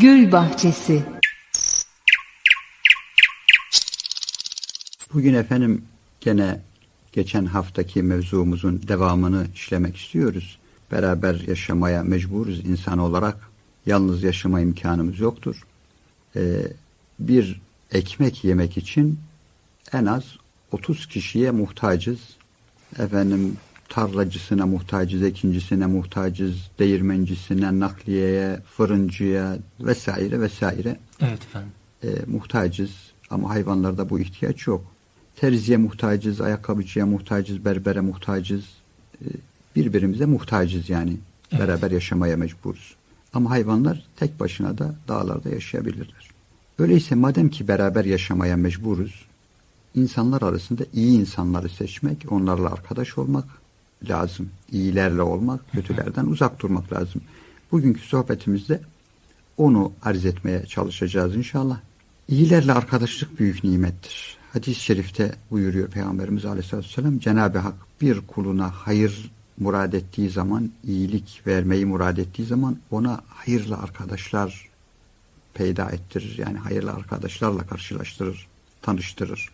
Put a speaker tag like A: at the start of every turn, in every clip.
A: Gül Bahçesi
B: Bugün efendim gene geçen haftaki mevzumuzun devamını işlemek istiyoruz. Beraber yaşamaya mecburuz insan olarak. Yalnız yaşama imkanımız yoktur. Ee, bir ekmek yemek için en az 30 kişiye muhtacız. Efendim tarlacısına muhtacız, ekincisine muhtacız, değirmencisine, nakliyeye, fırıncıya vesaire vesaire
C: Evet efendim.
B: e, muhtacız ama hayvanlarda bu ihtiyaç yok. Terziye muhtacız, ayakkabıcıya muhtacız, berbere muhtacız. E, birbirimize muhtacız yani.
C: Evet.
B: Beraber yaşamaya mecburuz. Ama hayvanlar tek başına da dağlarda yaşayabilirler. Öyleyse madem ki beraber yaşamaya mecburuz, insanlar arasında iyi insanları seçmek, onlarla arkadaş olmak lazım. İyilerle olmak, kötülerden uzak durmak lazım. Bugünkü sohbetimizde onu arz etmeye çalışacağız inşallah. İyilerle arkadaşlık büyük nimettir. Hadis-i şerifte buyuruyor Peygamberimiz Aleyhisselatü Vesselam, Cenab-ı Hak bir kuluna hayır murad ettiği zaman, iyilik vermeyi murad ettiği zaman ona hayırlı arkadaşlar peyda ettirir. Yani hayırlı arkadaşlarla karşılaştırır, tanıştırır.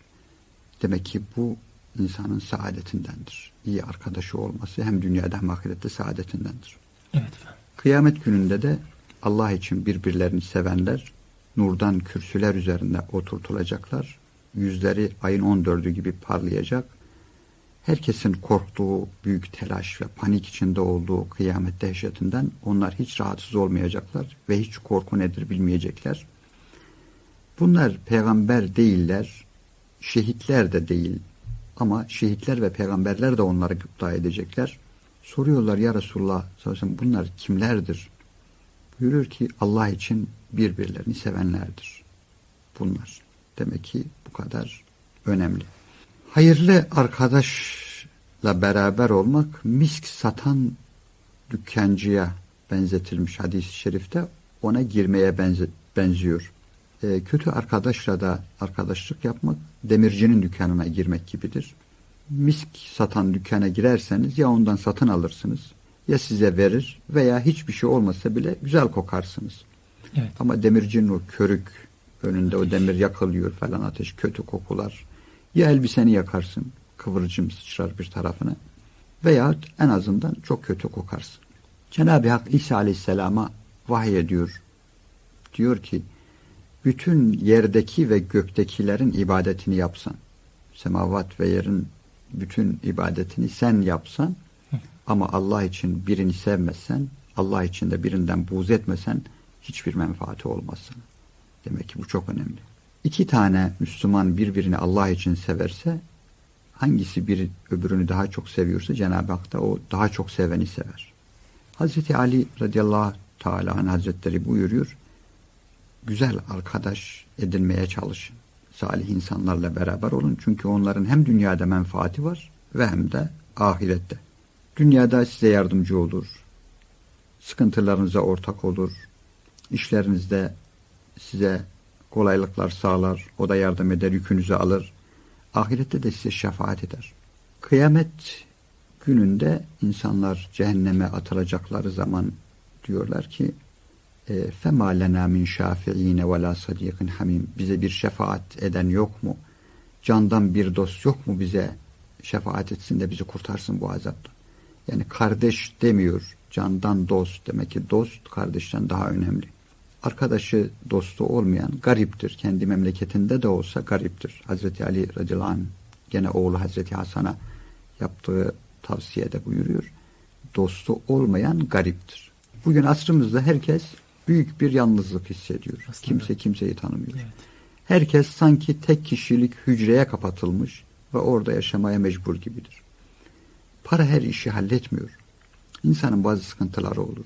B: Demek ki bu insanın saadetindendir. İyi arkadaşı olması hem dünyada hem ahirette saadetindendir.
C: Evet efendim.
B: Kıyamet gününde de Allah için birbirlerini sevenler nurdan kürsüler üzerinde oturtulacaklar. Yüzleri ayın 14'ü gibi parlayacak. Herkesin korktuğu büyük telaş ve panik içinde olduğu kıyamet dehşetinden onlar hiç rahatsız olmayacaklar ve hiç korku nedir bilmeyecekler. Bunlar peygamber değiller, şehitler de değil ama şehitler ve peygamberler de onları gıpta edecekler. Soruyorlar ya Resulullah sallallahu bunlar kimlerdir? Buyurur ki Allah için birbirlerini sevenlerdir. Bunlar. Demek ki bu kadar önemli. Hayırlı arkadaşla beraber olmak misk satan dükkancıya benzetilmiş hadis-i şerifte ona girmeye benziyor. Ee, kötü arkadaşla da arkadaşlık yapmak demircinin dükkanına girmek gibidir. Misk satan dükkana girerseniz ya ondan satın alırsınız ya size verir veya hiçbir şey olmasa bile güzel kokarsınız.
C: Evet.
B: Ama demircinin o körük önünde o demir yakılıyor falan ateş kötü kokular. Ya elbiseni yakarsın kıvırcım sıçrar bir tarafına veya en azından çok kötü kokarsın. Cenab-ı Hak İsa Aleyhisselam'a vahiy ediyor. Diyor ki bütün yerdeki ve göktekilerin ibadetini yapsan semavat ve yerin bütün ibadetini sen yapsan ama Allah için birini sevmezsen Allah için de birinden buğz etmesen hiçbir menfaati olmaz sana. Demek ki bu çok önemli. İki tane Müslüman birbirini Allah için severse hangisi bir öbürünü daha çok seviyorsa Cenab-ı Hak da o daha çok seveni sever. Hazreti Ali radıyallahu teala hazretleri buyuruyor. Güzel arkadaş edinmeye çalışın. Salih insanlarla beraber olun. Çünkü onların hem dünyada menfaati var ve hem de ahirette. Dünyada size yardımcı olur. Sıkıntılarınıza ortak olur. İşlerinizde size kolaylıklar sağlar. O da yardım eder, yükünüzü alır. Ahirette de size şefaat eder. Kıyamet gününde insanlar cehenneme atılacakları zaman diyorlar ki فَمَا لَنَا مِنْ شَافِع۪ينَ وَلَا صَد۪يقٍ hamim. Bize bir şefaat eden yok mu? Candan bir dost yok mu bize? Şefaat etsin de bizi kurtarsın bu azaptan. Yani kardeş demiyor. Candan dost. Demek ki dost kardeşten daha önemli. Arkadaşı dostu olmayan gariptir. Kendi memleketinde de olsa gariptir. Hazreti Ali radıyallahu anh gene oğlu Hazreti Hasan'a yaptığı tavsiyede buyuruyor. Dostu olmayan gariptir. Bugün asrımızda herkes büyük bir yalnızlık hissediyor.
C: Aslında.
B: Kimse kimseyi tanımıyor.
C: Evet.
B: Herkes sanki tek kişilik hücreye kapatılmış ve orada yaşamaya mecbur gibidir. Para her işi halletmiyor. İnsanın bazı sıkıntıları olur.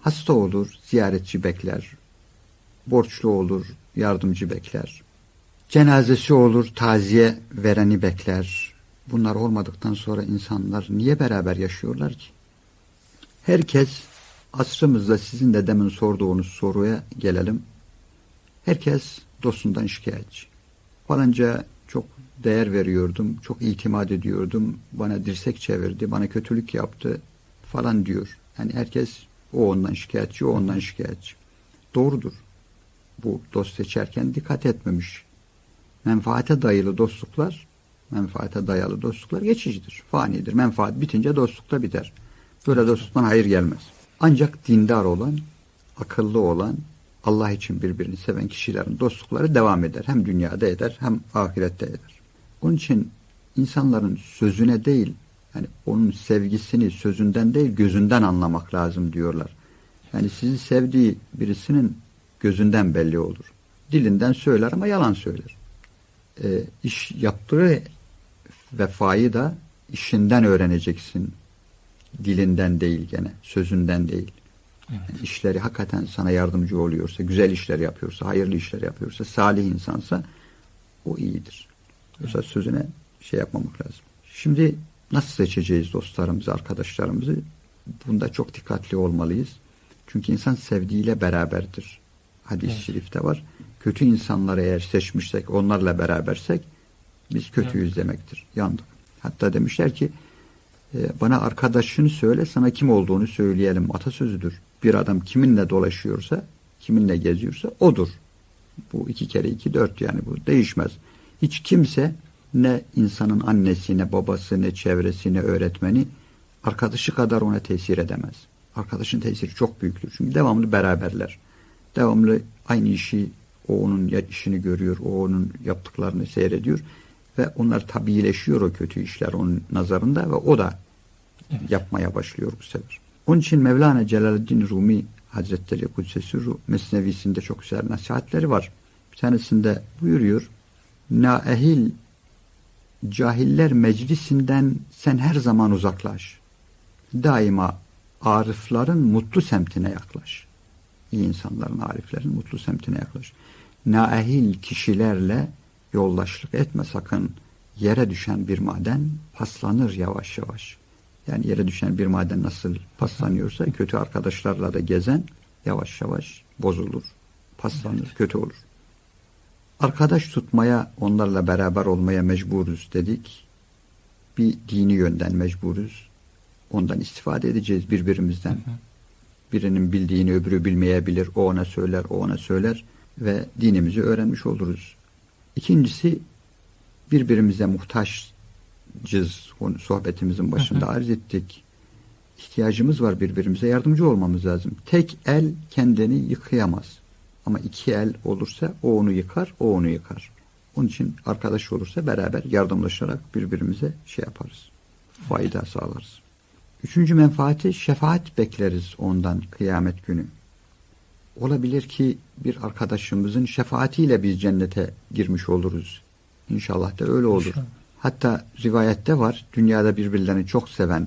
B: Hasta olur, ziyaretçi bekler. Borçlu olur, yardımcı bekler. Cenazesi olur, taziye vereni bekler. Bunlar olmadıktan sonra insanlar niye beraber yaşıyorlar ki? Herkes asrımızda sizin de demin sorduğunuz soruya gelelim. Herkes dostundan şikayetçi. Falanca çok değer veriyordum, çok itimat ediyordum, bana dirsek çevirdi, bana kötülük yaptı falan diyor. Yani herkes o ondan şikayetçi, o ondan şikayetçi. Doğrudur. Bu dost seçerken dikkat etmemiş. Menfaate dayalı dostluklar, menfaate dayalı dostluklar geçicidir, fanidir. Menfaat bitince dostluk da biter. Böyle dostluktan hayır gelmez. Ancak dindar olan, akıllı olan, Allah için birbirini seven kişilerin dostlukları devam eder. Hem dünyada eder hem ahirette eder. Onun için insanların sözüne değil, yani onun sevgisini sözünden değil gözünden anlamak lazım diyorlar. Yani sizi sevdiği birisinin gözünden belli olur. Dilinden söyler ama yalan söyler. E, iş yaptığı vefayı da işinden öğreneceksin. Dilinden değil gene, sözünden değil. Evet. Yani işleri hakikaten sana yardımcı oluyorsa, güzel işler yapıyorsa, hayırlı işler yapıyorsa, salih insansa o iyidir. Yoksa evet. sözüne şey yapmamak lazım. Şimdi nasıl seçeceğiz dostlarımızı, arkadaşlarımızı? Bunda çok dikkatli olmalıyız. Çünkü insan sevdiğiyle beraberdir. Hadis-i evet. şerifte var. Kötü insanları eğer seçmişsek, onlarla berabersek biz kötüyüz evet. demektir. Yandık. Hatta demişler ki bana arkadaşını söyle sana kim olduğunu söyleyelim. Atasözüdür. Bir adam kiminle dolaşıyorsa, kiminle geziyorsa odur. Bu iki kere iki dört yani bu değişmez. Hiç kimse ne insanın annesi, ne babası, öğretmeni arkadaşı kadar ona tesir edemez. Arkadaşın tesiri çok büyüktür. Çünkü devamlı beraberler. Devamlı aynı işi, o onun işini görüyor, o onun yaptıklarını seyrediyor ve onlar tabiileşiyor o kötü işler onun nazarında ve o da evet. yapmaya başlıyor bu sefer. Onun için Mevlana Celaleddin Rumi Hazretleri Kudsesi Mesnevisinde çok güzel nasihatleri var. Bir tanesinde buyuruyor Naehil cahiller meclisinden sen her zaman uzaklaş. Daima ariflerin mutlu semtine yaklaş. İyi insanların, ariflerin mutlu semtine yaklaş. Naehil kişilerle yoldaşlık etme sakın. Yere düşen bir maden paslanır yavaş yavaş. Yani yere düşen bir maden nasıl paslanıyorsa kötü arkadaşlarla da gezen yavaş yavaş bozulur, paslanır, kötü olur. Arkadaş tutmaya, onlarla beraber olmaya mecburuz dedik. Bir dini yönden mecburuz. Ondan istifade edeceğiz birbirimizden. Hı hı. Birinin bildiğini öbürü bilmeyebilir. O ona söyler, o ona söyler ve dinimizi öğrenmiş oluruz. İkincisi birbirimize muhtaçız. Sohbetimizin başında hı hı. arz ettik. İhtiyacımız var birbirimize yardımcı olmamız lazım. Tek el kendini yıkayamaz. Ama iki el olursa o onu yıkar, o onu yıkar. Onun için arkadaş olursa beraber yardımlaşarak birbirimize şey yaparız. Fayda sağlarız. Üçüncü menfaati şefaat bekleriz ondan kıyamet günü. Olabilir ki bir arkadaşımızın şefaatiyle biz cennete girmiş oluruz. İnşallah da öyle olur. İnşallah. Hatta rivayette var dünyada birbirlerini çok seven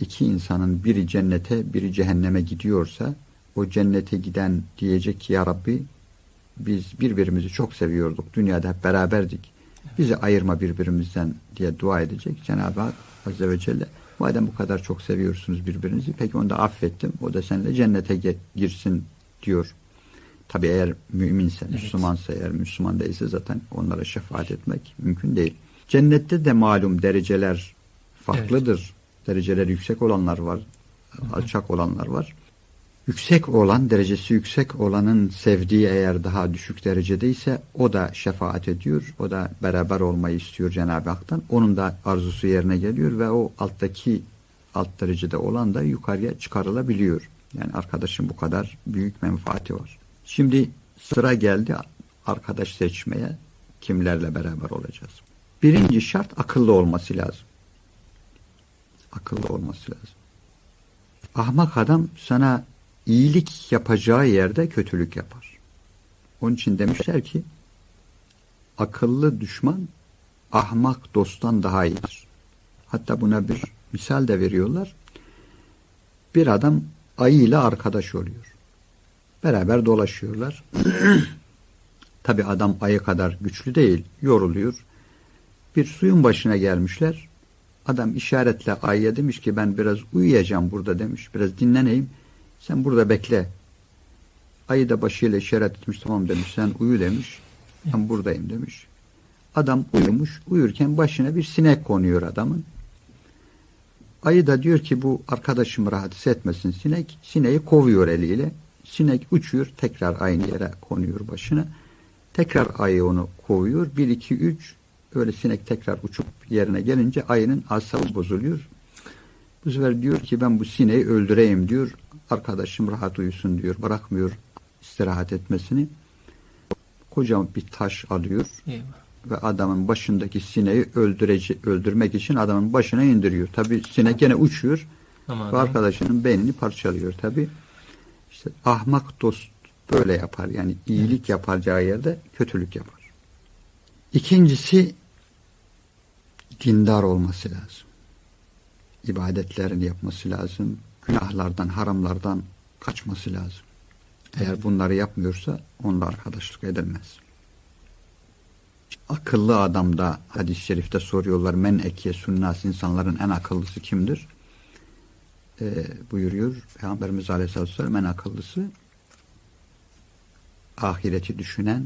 B: iki insanın biri cennete biri cehenneme gidiyorsa o cennete giden diyecek ki ya Rabbi biz birbirimizi çok seviyorduk. Dünyada hep beraberdik. Bizi ayırma birbirimizden diye dua edecek. Cenab-ı Hak Azze ve Celle madem bu kadar çok seviyorsunuz birbirinizi peki onu da affettim. O da seninle cennete girsin diyor. Tabi eğer müminse, evet. Müslümansa eğer Müslüman değilse zaten onlara şefaat etmek mümkün değil. Cennette de malum dereceler farklıdır. Evet. Dereceler yüksek olanlar var, alçak olanlar var yüksek olan, derecesi yüksek olanın sevdiği eğer daha düşük derecedeyse o da şefaat ediyor. O da beraber olmayı istiyor Cenab-ı Hak'tan. Onun da arzusu yerine geliyor ve o alttaki alt derecede olan da yukarıya çıkarılabiliyor. Yani arkadaşın bu kadar büyük menfaati var. Şimdi sıra geldi arkadaş seçmeye kimlerle beraber olacağız. Birinci şart akıllı olması lazım. Akıllı olması lazım. Ahmak adam sana iyilik yapacağı yerde kötülük yapar. Onun için demişler ki akıllı düşman ahmak dosttan daha iyidir. Hatta buna bir misal de veriyorlar. Bir adam ayı ile arkadaş oluyor. Beraber dolaşıyorlar. Tabi adam ayı kadar güçlü değil, yoruluyor. Bir suyun başına gelmişler. Adam işaretle ayıya demiş ki ben biraz uyuyacağım burada demiş. Biraz dinleneyim. Sen burada bekle. Ayı da başıyla işaret etmiş tamam demiş. Sen uyu demiş. Ben buradayım demiş. Adam uyumuş. Uyurken başına bir sinek konuyor adamın. Ayı da diyor ki bu arkadaşım rahatsız etmesin sinek. Sineği kovuyor eliyle. Sinek uçuyor tekrar aynı yere konuyor başına. Tekrar ayı onu kovuyor. 1 2 3 öyle sinek tekrar uçup yerine gelince ayının asabı bozuluyor. Bu sefer diyor ki ben bu sineği öldüreyim diyor. Arkadaşım rahat uyusun diyor. Bırakmıyor istirahat etmesini. Kocaman bir taş alıyor.
A: Eyvah.
B: Ve adamın başındaki sineği öldürece, öldürmek için adamın başına indiriyor. Tabi sinek gene uçuyor.
A: Ama
B: Ve arkadaşının beynini parçalıyor tabi. İşte ahmak dost böyle yapar. Yani iyilik yapacağı yerde kötülük yapar. İkincisi dindar olması lazım. İbadetlerini yapması lazım. Günahlardan, haramlardan kaçması lazım. Eğer bunları yapmıyorsa onunla arkadaşlık edilmez. Akıllı adamda hadis-i şerifte soruyorlar men ekiye sunnas insanların en akıllısı kimdir? Ee, buyuruyor Peygamberimiz Aleyhisselatü Vesselam en akıllısı ahireti düşünen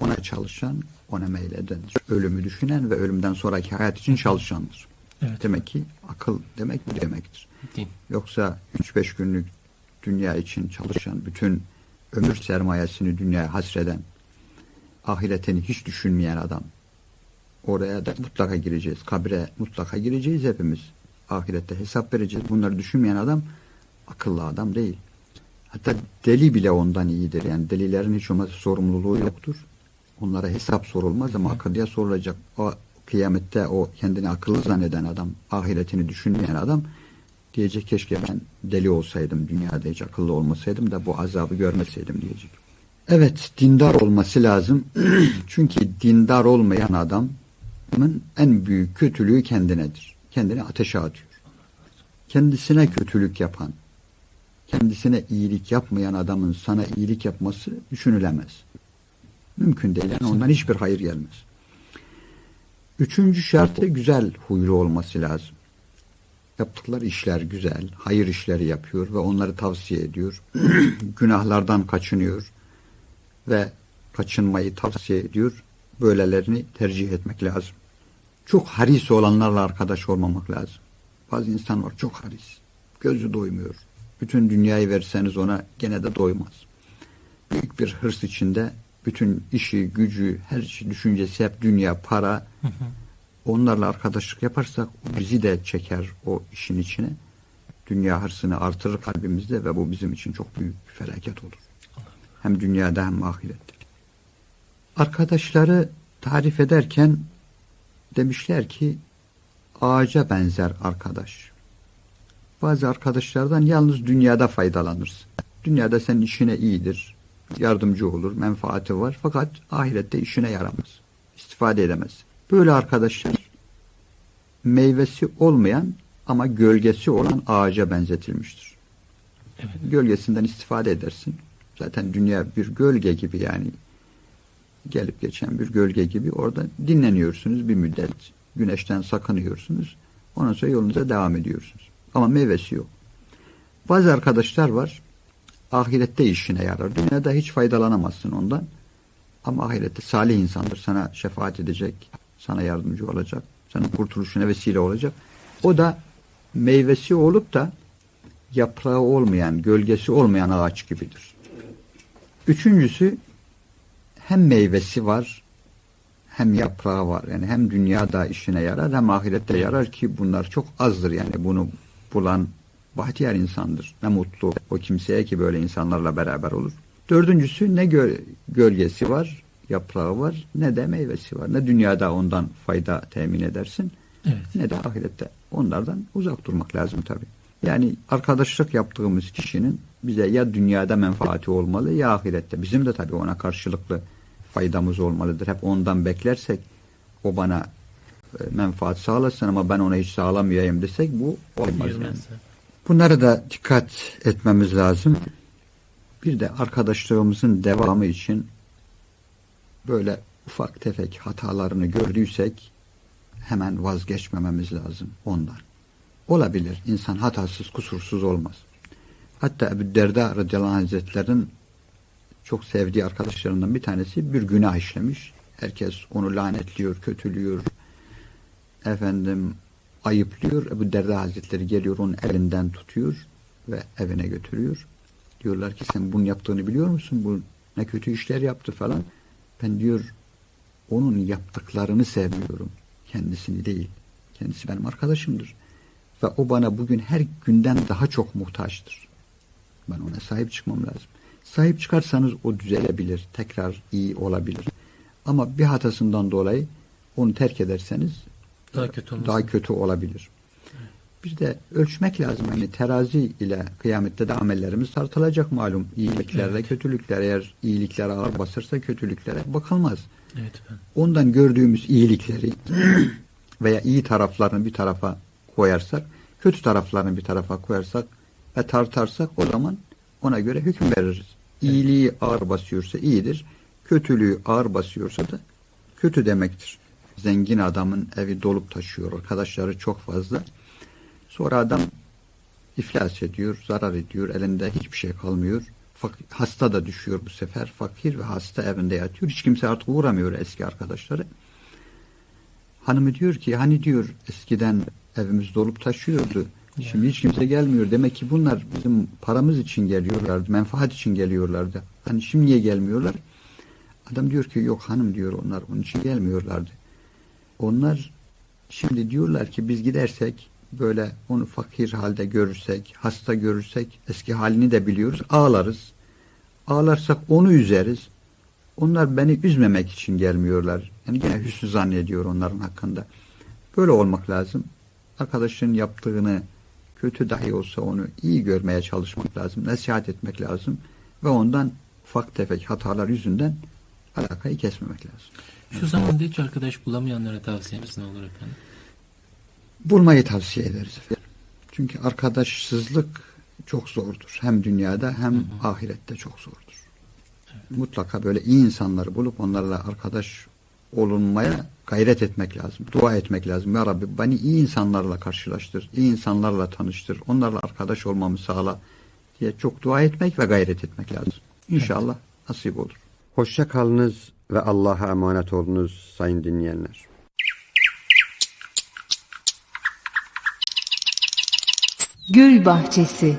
B: ona çalışan, ona meyledendir. Ölümü düşünen ve ölümden sonraki hayat için çalışandır.
A: Evet.
B: Demek ki akıl demek bu demektir.
A: din.
B: Yoksa 3-5 günlük dünya için çalışan, bütün ömür sermayesini dünyaya hasreden, ahiretini hiç düşünmeyen adam. Oraya da mutlaka gireceğiz. Kabre mutlaka gireceğiz hepimiz. Ahirette hesap vereceğiz. Bunları düşünmeyen adam akıllı adam değil. Hatta deli bile ondan iyidir. Yani delilerin hiç olmazsa sorumluluğu yoktur. Onlara hesap sorulmaz ama akıllıya sorulacak. O kıyamette o kendini akıllı zanneden adam, ahiretini düşünmeyen adam diyecek keşke ben deli olsaydım, dünyada hiç akıllı olmasaydım da bu azabı görmeseydim diyecek. Evet, dindar olması lazım. Çünkü dindar olmayan adamın en büyük kötülüğü kendinedir. Kendini ateşe atıyor. Kendisine kötülük yapan, kendisine iyilik yapmayan adamın sana iyilik yapması düşünülemez. Mümkün değil. Yani ondan hiçbir hayır gelmez. Üçüncü şartı güzel huylu olması lazım. Yaptıkları işler güzel, hayır işleri yapıyor ve onları tavsiye ediyor. Günahlardan kaçınıyor ve kaçınmayı tavsiye ediyor. Böylelerini tercih etmek lazım. Çok haris olanlarla arkadaş olmamak lazım. Bazı insan var çok haris. Gözü doymuyor. Bütün dünyayı verseniz ona gene de doymaz. Büyük bir hırs içinde bütün işi, gücü, her şey, düşüncesi hep dünya, para. Onlarla arkadaşlık yaparsak o bizi de çeker o işin içine. Dünya hırsını artırır kalbimizde ve bu bizim için çok büyük bir felaket olur. Hem dünyada hem ahirette. Arkadaşları tarif ederken demişler ki ağaca benzer arkadaş. Bazı arkadaşlardan yalnız dünyada faydalanırsın. Dünyada senin işine iyidir, yardımcı olur, menfaati var fakat ahirette işine yaramaz. istifade edemez. Böyle arkadaşlar meyvesi olmayan ama gölgesi olan ağaca benzetilmiştir.
A: Evet.
B: Gölgesinden istifade edersin. Zaten dünya bir gölge gibi yani gelip geçen bir gölge gibi orada dinleniyorsunuz bir müddet. Güneşten sakınıyorsunuz. Ondan sonra yolunuza devam ediyorsunuz. Ama meyvesi yok. Bazı arkadaşlar var ahirette işine yarar. Dünyada hiç faydalanamazsın ondan. Ama ahirette salih insandır. Sana şefaat edecek, sana yardımcı olacak, senin kurtuluşuna vesile olacak. O da meyvesi olup da yaprağı olmayan, gölgesi olmayan ağaç gibidir. Üçüncüsü hem meyvesi var hem yaprağı var. Yani hem dünyada işine yarar hem ahirette yarar ki bunlar çok azdır. Yani bunu bulan bahtiyar insandır. Ne mutlu o kimseye ki böyle insanlarla beraber olur. Dördüncüsü ne göl gölgesi var, yaprağı var, ne de meyvesi var. Ne dünyada ondan fayda temin edersin,
A: Evet.
B: ne de ahirette. Onlardan uzak durmak lazım tabii. Yani arkadaşlık yaptığımız kişinin bize ya dünyada menfaati olmalı ya ahirette. Bizim de tabii ona karşılıklı faydamız olmalıdır. Hep ondan beklersek o bana e, menfaat sağlasın ama ben ona hiç sağlamayayım desek bu olmaz yani. Bunlara da dikkat etmemiz lazım. Bir de arkadaşlığımızın devamı için böyle ufak tefek hatalarını gördüysek hemen vazgeçmememiz lazım ondan. Olabilir. İnsan hatasız, kusursuz olmaz. Hatta Ebu Derda radıyallahu anh hazretlerinin çok sevdiği arkadaşlarından bir tanesi bir günah işlemiş. Herkes onu lanetliyor, kötülüyor. Efendim ayıplıyor. Ebu Derda Hazretleri geliyor onun elinden tutuyor ve evine götürüyor. Diyorlar ki sen bunu yaptığını biliyor musun? Bu ne kötü işler yaptı falan. Ben diyor onun yaptıklarını sevmiyorum. Kendisini değil. Kendisi benim arkadaşımdır. Ve o bana bugün her günden daha çok muhtaçtır. Ben ona sahip çıkmam lazım. Sahip çıkarsanız o düzelebilir. Tekrar iyi olabilir. Ama bir hatasından dolayı onu terk ederseniz
A: Daha kötü
B: daha kötü olabilir. Bir de ölçmek lazım. Hani terazi ile kıyamette de amellerimiz tartılacak malum. İyiliklerle
A: Evet.
B: kötülükler. Eğer iyilikler ağır basırsa kötülüklere bakılmaz.
A: Evet efendim.
B: Ondan gördüğümüz iyilikleri veya iyi taraflarını bir tarafa koyarsak, kötü taraflarını bir tarafa koyarsak ve tartarsak o zaman ona göre hüküm veririz. İyiliği ağır basıyorsa iyidir, kötülüğü ağır basıyorsa da kötü demektir. Zengin adamın evi dolup taşıyor, arkadaşları çok fazla. Sonra adam iflas ediyor, zarar ediyor, elinde hiçbir şey kalmıyor. Fak- hasta da düşüyor bu sefer. Fakir ve hasta evinde yatıyor. Hiç kimse artık uğramıyor eski arkadaşları. Hanımı diyor ki hani diyor eskiden evimiz dolup taşıyordu. Şimdi hiç kimse gelmiyor. Demek ki bunlar bizim paramız için geliyorlardı. Menfaat için geliyorlardı. Hani şimdi niye gelmiyorlar? Adam diyor ki yok hanım diyor onlar onun için gelmiyorlardı. Onlar şimdi diyorlar ki biz gidersek böyle onu fakir halde görürsek, hasta görürsek eski halini de biliyoruz. Ağlarız. Ağlarsak onu üzeriz. Onlar beni üzmemek için gelmiyorlar. Yani gene hüsnü zannediyor onların hakkında. Böyle olmak lazım. Arkadaşın yaptığını kötü dahi olsa onu iyi görmeye çalışmak lazım. Nasihat etmek lazım. Ve ondan ufak tefek hatalar yüzünden alakayı kesmemek lazım.
A: Şu zamanda hiç arkadaş bulamayanlara tavsiyeniz ne olur efendim?
B: Bulmayı tavsiye ederiz efendim. Çünkü arkadaşsızlık çok zordur. Hem dünyada hem ahirette çok zordur. Mutlaka böyle iyi insanları bulup onlarla arkadaş olunmaya gayret etmek lazım. Dua etmek lazım. Ya Rabbi beni iyi insanlarla karşılaştır. iyi insanlarla tanıştır. Onlarla arkadaş olmamı sağla diye çok dua etmek ve gayret etmek lazım. İnşallah nasip olur.
C: Hoşça kalınız ve Allah'a emanet olunuz sayın dinleyenler.
D: Gül Bahçesi